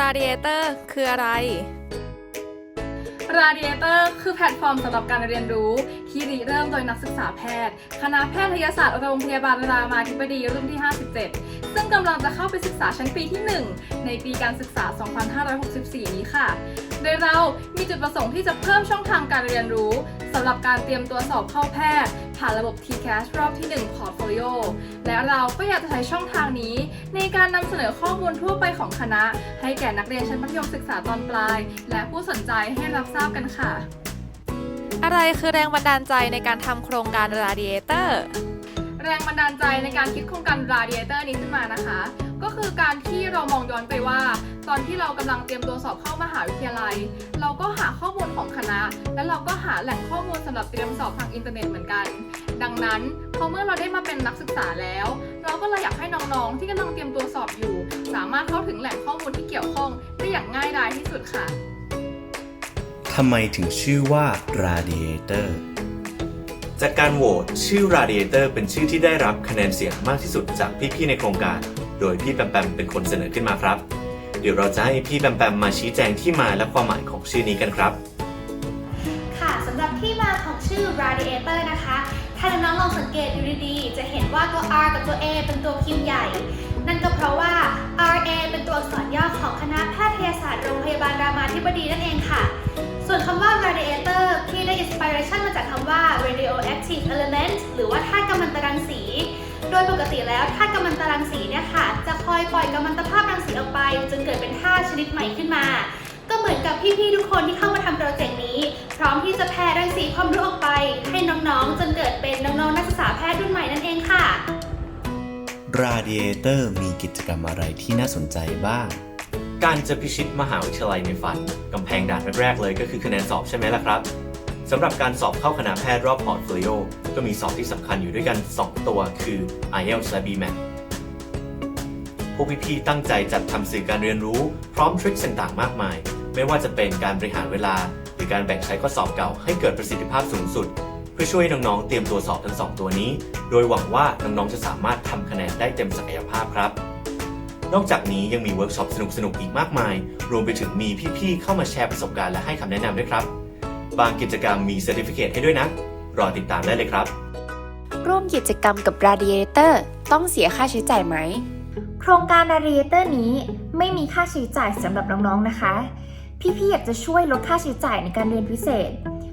Radiator คืออะไร Radiator คือแพลตฟอร์มสำหรับการเรียนรู้ ที่ริเริ่มโดยนักศึกษาแพทย์ คณะแพทยศาสตร์โรงพยาบาลรามาธิบดีรุ่นที่ 57 ซึ่งกำลังจะเข้าไปศึกษาชั้นปีที่ 1 ในปีการศึกษา 2564 นี้ค่ะ โดยเรามีจุดประสงค์ที่จะเพิ่มช่องทางการเรียนรู้สำหรับการเตรียมตัวสอบเข้าแพทย์ ผ่านระบบ TCAS รอบที่ 1 Portfolio และเราก็อยากจะใช้ช่องทางนี้ ในการนำเสนอข้อมูลทั่วไปของคณะ ให้แก่นักเรียนชั้นมัธยมศึกษาตอนปลาย และผู้สนใจให้รับทราบกันค่ะ อะไรคือแรงบันดาลใจในการทำโครงการ Radiator แรงบันดาลใจในการคิดโครงการ Radiator นี้ขึ้นมานะคะ ก็คือการที่เรามองย้อนไปว่า ตอนที่เรากำลังเตรียมตัวสอบเข้ามหาวิทยาลัย เราก็หาข้อมูลของคณะ และเราก็หาแหล่งข้อมูลสำหรับเตรียมสอบทางอินเทอร์เน็ตเหมือนกัน ดังนั้นพอเมื่อเราได้มาเป็นนักศึกษาแล้ว เราก็เลยอยากให้น้องๆ ที่กำลังเตรียมตัวสอบอยู่ สามารถเข้าถึงแหล่งข้อมูลที่เกี่ยวข้องได้อย่างง่ายดายที่สุดค่ะ ทำไมถึงชื่อว่า Radiator จากการโหวตชื่อ Radiator เป็นชื่อที่ได้รับคะแนนเสียงมากที่สุดจากพี่ๆในโครงการ โดยพี่แปมแปมเป็นคนเสนอขึ้นมาครับ เดี๋ยวเราจะให้พี่แปมแปมมาชี้แจงที่มาและความหมายของชื่อนี้กันครับ ค่ะสำหรับที่มาของชื่อ radiator นะคะ ถ้าน้องๆลองสังเกตดูดีๆ จะเห็นว่าตัว R กับตัว A เป็นตัวพิมพ์ใหญ่ นั่นก็เพราะว่า RA เป็นตัวอักษรย่อของคณะแพทยศาสตร์โรงพยาบาลรามาธิบดีนั่นเองค่ะ ส่วนคำว่า radiator ที่ได้ inspiration มาจากคำว่า radioactive element หรือว่าธาตุกัมมันตรังสี โดยปกติแล้วธาตุกัมมันตรังสีเนี่ยค่ะ จะคอยปล่อยกัมมันตภาพรังสีออกไป จนเกิดเป็นธาตุชนิดใหม่ขึ้นมา ก็เหมือนกับพี่ๆทุกคนที่เข้ามาทำโปรเจกต์นี้ พร้อมที่จะแพร่รังสีความรู้ออกไป ให้น้องๆ จนเกิดเป็นน้องๆนักศึกษาแพทย์รุ่นใหม่นั่นเองค่ะ Radiator มีกิจกรรมอะไรที่น่าสนใจบ้าง การจะพิชิตมหาวิทยาลัยในฝัน กำแพงด่านแรกๆเลยก็คือคะแนนสอบใช่ไหมล่ะครับสำหรับการสอบเข้าคณะแพทย์รอบพอร์ตโฟลิโอก็มีสอบที่สำคัญอยู่ด้วยกัน 2 ตัวคือ IELTS และ BMAT พวกพี่ๆตั้งใจจัดทำสื่อการเรียนรู้พร้อมทริคต่างๆมากมาย ไม่ว่าจะเป็นการบริหารเวลา หรือการแบ่งใช้ข้อสอบเก่าให้เกิดประสิทธิภาพสูงสุด เพื่อช่วยน้องๆเตรียมตัวสอบทั้งสองตัวนี้ โดยหวังว่าน้องๆจะสามารถทำคะแนนได้เต็มศักยภาพครับ นอกจากนี้ยังมีเวิร์กช็อปสนุกๆ อีกมากมาย รวมไปถึงมีพี่ๆ เข้ามาแชร์ประสบการณ์และให้คำแนะนำด้วยครับ บางกิจกรรมมีเซอร์ติฟิเคให้ด้วยนะ รอติดตามได้เลยครับ ร่วมกิจกรรมกับ Radiator ต้องเสียค่าใช้จ่ายไหม โครงการ Radiator นี้ไม่มีค่าใช้จ่ายสำหรับน้องๆ นะคะ พี่ๆ อยากจะช่วยลดค่าใช้จ่ายในการเรียนพิเศษ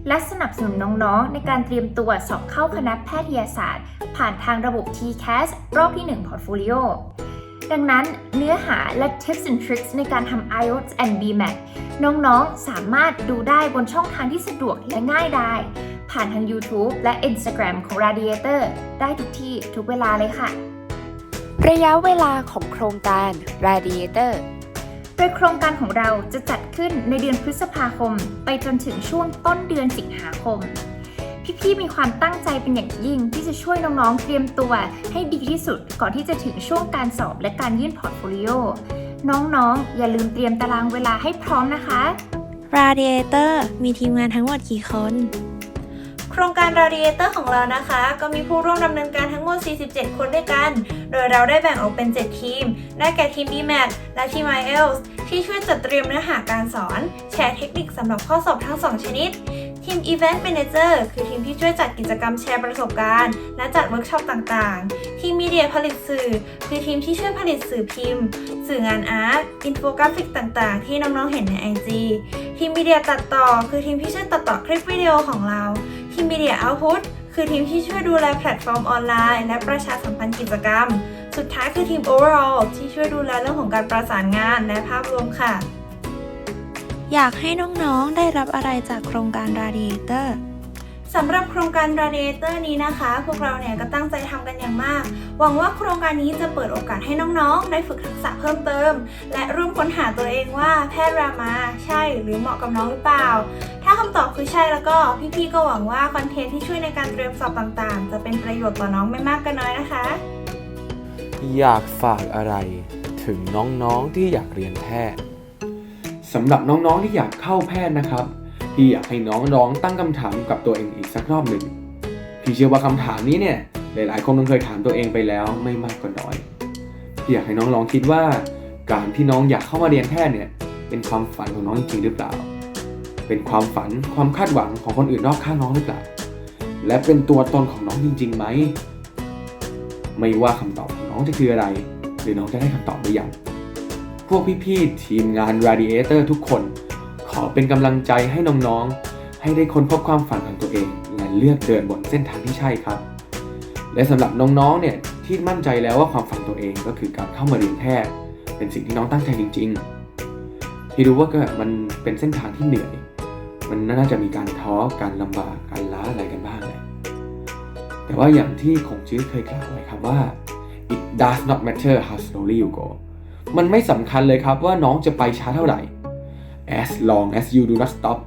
และสนับสนุนน้องๆ ในการเตรียมตัวสอบเข้าคณะแพทยศาสตร์ ผ่านทางระบบ TCAS รอบที่ 1 Portfolio ดังนั้นเนื้อหาและ Tips and Tricks ในการทำ IELTS and BMAT น้องๆ สามารถดูได้บนช่องทางที่สะดวกและง่ายดายผ่านทาง YouTube และ Instagram ของ Radiator ได้ทุกที่ทุกเวลาเลยค่ะ ระยะเวลาของโครงการ Radiator โดยโครงการของเราจะจัดขึ้นในเดือนพฤษภาคม ไปจนถึงช่วงต้นเดือนสิงหาคม พี่ๆมีความตั้งใจเป็นอย่างยิ่ง ที่จะช่วยน้องๆเตรียมตัวให้ดีที่สุดก่อนที่จะถึงช่วงการสอบและการยื่นพอร์ตโฟลิโอน้องๆ อย่าลืมเตรียมตารางเวลาให้พร้อมนะคะ Radiator มีทีมงานทั้งหมดกี่คน โครงการ Radiator ของเรานะคะ ก็มีผู้ร่วมดำเนินการทั้งหมด 47 คนด้วยกัน โดยเราได้แบ่งออกเป็น 7 ทีม ได้แก่ทีม BMAT และทีม IELTS ที่ช่วยจัดเตรียมเนื้อหาการสอน แชร์เทคนิคสำหรับข้อสอบทั้ง 2 ชนิด ทีม Event Manager คือทีมที่ช่วยจัดกิจกรรมแชร์ประสบการณ์ และจัดเวิร์กช็อปต่างๆ ทีม Media ผลิตสื่อ คือทีมที่ช่วยผลิตสื่อพิมพ์ สื่องานอาร์ต อินโฟกราฟิกต่างๆ ที่น้องๆ เห็นใน IG ทีม Media ตัดต่อ คือทีมที่ช่วยตัดต่อคลิปวิดีโอของเรา ทีม Media Output คือทีมที่ช่วยดูแลแพลตฟอร์มออนไลน์ และประชาสัมพันธ์กิจกรรม สุดท้ายคือทีม Overall ที่ช่วยดูแลเรื่องของการประสานงานและภาพรวมค่ะ อยากให้น้องๆได้รับอะไรจากโครงการ Radiator สำหรับโครงการ Radiator นี้นะคะ พวกเราเนี่ยก็ตั้งใจทำกันอย่างมาก หวังว่าโครงการนี้จะเปิดโอกาสให้น้องๆ ได้ฝึกทักษะเพิ่มเติม และร่วมค้นหาตัวเองว่าแพทย์รามาใช่หรือเหมาะกับน้องหรือเปล่า ถ้าคำตอบคือใช่แล้วก็พี่ๆ ก็หวังว่าคอนเทนต์ที่ช่วยในการเตรียมสอบต่างๆ จะเป็นประโยชน์ต่อน้องไม่มากก็น้อยนะคะ อยากฝากอะไรถึงน้องๆ ที่อยากเรียนแพทย์ สำหรับน้องๆที่อยากเข้าแพทย์นะครับพี่อยากให้น้องลองตั้งคำถามกับตัวเองอีกสักรอบหนึ่งพี่เชื่อว่าคำถามนี้เนี่ยหลายๆคนต้องเคยถามตัวเองไปแล้วไม่มากก็น้อยพี่อยากให้น้องลองคิดว่า การที่น้องอยากเข้ามาเรียนแพทย์เนี่ยเป็นความฝันของน้องจริงหรือเปล่า เป็นความฝันความคาดหวังของคนอื่นรอบข้างน้องหรือเปล่า และเป็นตัวตนของน้องจริงๆไหมไม่ว่าคำตอบของน้องจะคืออะไร หรือน้องจะได้คำตอบหรือยัง วกพี่ๆทีมงาน Radiator ทุกคน ขอเป็นกำลังใจให้น้องๆ ให้ได้ค้นพบความฝันของตัวเอง และเลือกเดินบนเส้นทางที่ใช่ครับ และสำหรับน้องๆ เนี่ยที่มั่นใจแล้วว่าความฝันตัวเองก็คือการเข้ามาเรียนแพทย์ เป็นสิ่งที่น้องตั้งใจจริงๆพี่รู้ว่าก็มันเป็นเส้นทางที่เหนื่อย มันน่าจะมีการท้อการลำบากการล้าอะไรกันบ้างแหละแต่ว่าอย่างที่คงจื้อเคยกล่าวไว้ครับว่า it does not matter how slowly you go มันไม่สำคัญเลยครับว่าน้องจะไปช้าเท่าไหร่ as long as you do not stop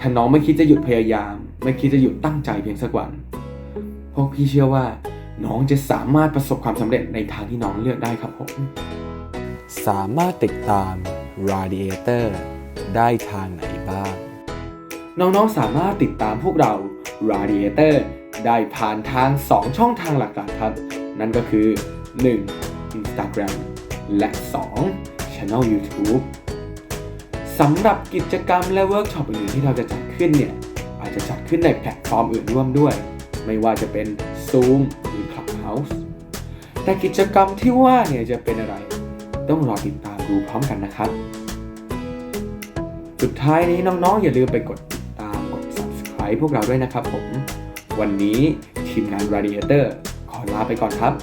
ถ้าน้องไม่คิดจะหยุดพยายาม ไม่คิดจะหยุดตั้งใจเพียงสักวัน พวกพี่เชื่อว่า น้องจะสามารถประสบความสำเร็จในทางที่น้องเลือกได้ครับผม สามารถติดตาม Radiator ได้ทางไหนบ้าง น้องๆสามารถติดตามพวกเรา Radiator ได้ผ่านทาง 2 ช่องทางหลักๆครับ นั่นก็คือ 1. Instagram และ 2. Channel YouTube สำหรับกิจกรรมและเวิร์กช็อปอื่นที่เราจะจัดขึ้นเนี่ยอาจจะจัดขึ้นในแพลตฟอร์มอื่นร่วมด้วย ไม่ว่าจะเป็น Zoom หรือ Clubhouse แต่กิจกรรมที่ว่าเนี่ยจะเป็นอะไร ต้องรอติดตามดูพร้อมกันนะครับ สุดท้ายนี้น้องๆ อย่าลืมไปกดติดตามกด subscribe พวกเราด้วยนะครับผม วันนี้ทีมงาน Radiator ขอลาไปก่อนครับ